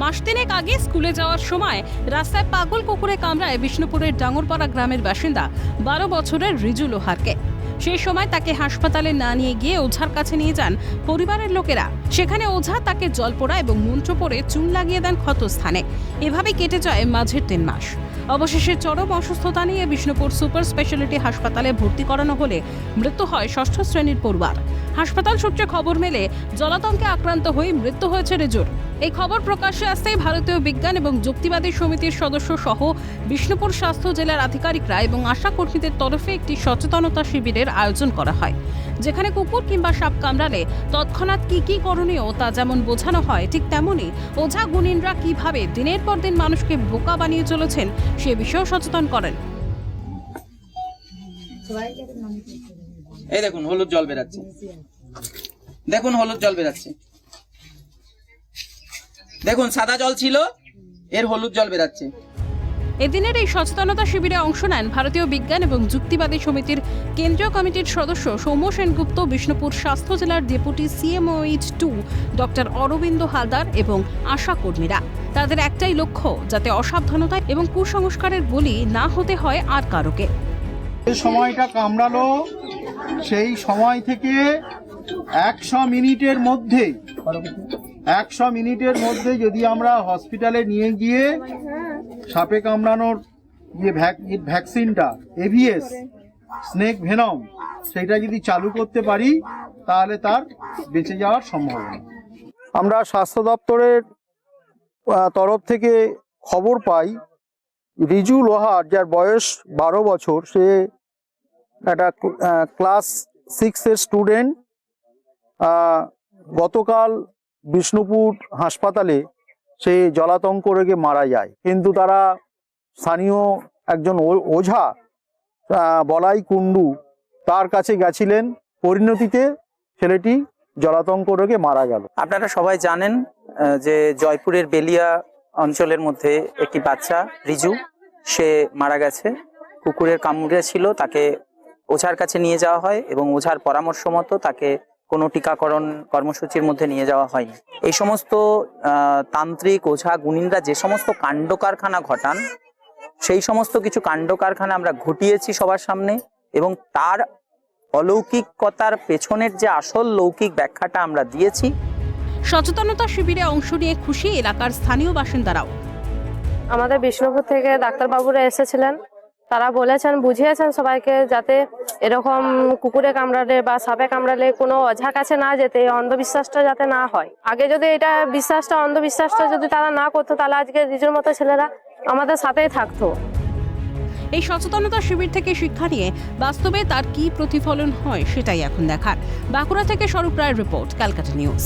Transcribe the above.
মাস তিনেক আগে স্কুলে যাওয়ার সময় রাস্তায় পাগল কুকুরে কামড়ায় বিষ্ণুপুরের ডাঙ্গরপাড়া গ্রামের বাসিন্দা বারো বছরের রিজু লোহারকে। সেই সময় তাকে হাসপাতালে না নিয়ে গিয়ে ওঝার কাছে নিয়ে যান পরিবারের লোকেরা। সেখানে ওঝা তাকে জলপোড়া এবং মন্ত্র পড়ে চুন লাগিয়ে দেন ক্ষতস্থানে। এভাবে কেটে যায় মাঝের তিন মাস। অবশেষে চরম অসুস্থতা নিয়ে বিষ্ণুপুর সুপার স্পেশালিটি হাসপাতালে ভর্তি করানো হলে মৃত্যু হয় ষষ্ঠ শ্রেণির পড়ুয়ার। হাসপাতাল সূত্রে খবর মেলে, জলাতঙ্কে আক্রান্ত হয়ে মৃত্যু হয়েছে রেজুর। এই খবর প্রকাশ্যে আসতেই ভারতীয় বিজ্ঞান এবং যুক্তিবাদী সমিতির সদস্য সহ বিষ্ণুপুর স্বাস্থ্য জেলার আধিকারিকরা এবং আশা কর্মীদের তরফে একটি সচেতনতা শিবিরের আয়োজন করা হয়। যেখানে কুকুর কিংবা সাপ কামড়ালে তৎক্ষণাৎ কি কি করণীয় তা যেমন বোঝানো হয়, ঠিক তেমনই ওঝা গুণিনরা কীভাবে দিনের পর দিন মানুষকে বোকা বানিয়ে চলেছেন সে বিষয়েও সচেতন করেন। এই দেখুন, হলুদ জল বেরাচ্ছে। দেখুন, হলুদ জল বেরাচ্ছে। দেখুন, সাদা জল ছিল, এর হলুদ জল বেরাচ্ছে। এদিনের এই সচেতনতা শিবিরে অংশ নেন ভারতীয় বিজ্ঞান এবং যুক্তিবাদী সমিতির কেন্দ্রীয় কমিটির সদস্য সৌম্য সেনগুপ্ত, বিষ্ণুপুর স্বাস্থ্য জেলার deputy CMOH two, doctor Arabinda Haldar এবং আশা কর্মীরা। তাদের একটাই লক্ষ্য, যাতে অসাবধানতা এবং কুসংস্কারের বলি না হতে হয় আর কারোকে। যে সময়টা কামড়ালো, সেই সময় থেকে একশো মিনিটের মধ্যে একশো মিনিটের মধ্যে যদি আমরা হসপিটালে নিয়ে গিয়ে সাপে কামড়ানোর ভ্যাকসিনটা এভিএস স্নেক ভেনম, সেটা যদি চালু করতে পারি, তাহলে তার বেঁচে যাওয়ার সম্ভাবনা। আমরা স্বাস্থ্য দপ্তরের তরফ থেকে খবর পাই, রিজু লোহার, যার বয়স বারো বছর, সে একটা ক্লাস সিক্সের স্টুডেন্ট গতকাল বিষ্ণুপুর হাসপাতালে সে জলাতঙ্ক রোগে মারা যায়। কিন্তু তারা স্থানীয় একজন ওঝা বলাই কুণ্ডু তার কাছে গেছিলেন। পরিণতিতে ছেলেটি জলাতঙ্ক রোগে মারা গেল। আপনারা সবাই জানেন যে জয়পুরের বেলিয়া অঞ্চলের মধ্যে একটি বাচ্চা, রিজু, সে মারা গেছে। কুকুরের কামড়ে ছিল, তাকে ওঝার কাছে নিয়ে যাওয়া হয় এবং ওঝার পরামর্শ মতো তাকে কোনো টিকাকরণ কর্মসূচির মধ্যে নিয়ে যাওয়া হয়নি। এই সমস্ত তান্ত্রিক ওঝা গুণিনরা যে সমস্ত কাণ্ড কারখানা ঘটান সেই সমস্ত কিছু কাণ্ড কারখানা আমরা ঘটিয়েছি সবার সামনে এবং তার অলৌকিকতার পেছনের যে আসল লৌকিক ব্যাখ্যাটা আমরা দিয়েছি। সচেতনতা শিবিরে অংশ নিয়ে খুশি এলাকার স্থানীয় বাসিন্দারাও। আমাদের বিষ্ণুপুর থেকে ডাক্তারবাবুরা এসেছিলেন। তারা বলেছেন বুঝিয়েছেন সবাইকে যাতে এরকম কুকুরে কামড়ালে বা সাপে কামড়ালে কোনো অঝা কাছে না যেতে, অন্ধবিশ্বাসটা যাতে না হয়। আগে যদি এটা বিশ্বাসটা, অন্ধবিশ্বাসটা যদি তারা না করতো, তাহলে আজকে নিজের মতো ছেলেরা আমাদের সাথেই থাকতো। এই সচেতনতা শিবির থেকে শিক্ষা নিয়ে বাস্তবে তার কি প্রতিফলন হয় সেটাই এখন দেখার। বাঁকুড়া থেকে স্বরূপ রায়ের রিপোর্ট, ক্যালকাটা নিউজ।